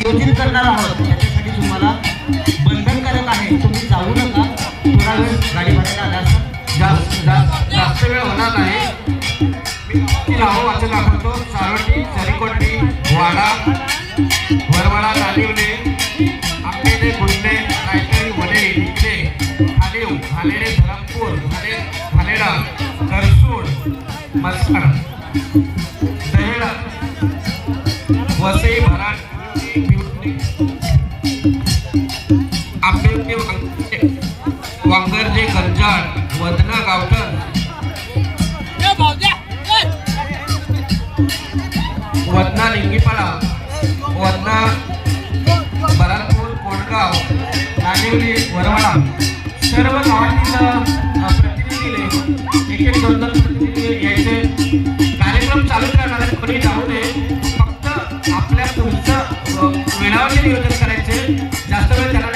योजन करणार आहोत. त्याच्यासाठी तुम्हाला बंधनकारक आहे. तुम्ही जाऊ नका. थोडा वेळ गाडी भरायला आला जास्त जास्त जास्त वेळ होणार नाही. मी गावाची नावं वाचून दाखवतो. सारोटी सरीकोटी वाडा वरवाडा नालिवले आंबेले गुंडे रायकरी वडे निकले खालीव खालेडे धरमपूर खाले खालेडा करसूड मस्कड दहेडा. वसई भराड वांगे वांगरजे गंजाड वदना गावठण वदना लिंगीपाडा वदना बरालपूर कोंडगाव नाशिवली वरवाडा. सर्व गावातील प्रतिनिधीने एक एक दोन दोन प्रतिनिधी यायचे. अ, वेळावरचे नियोजन करायचे. जास्त वेळ त्यांना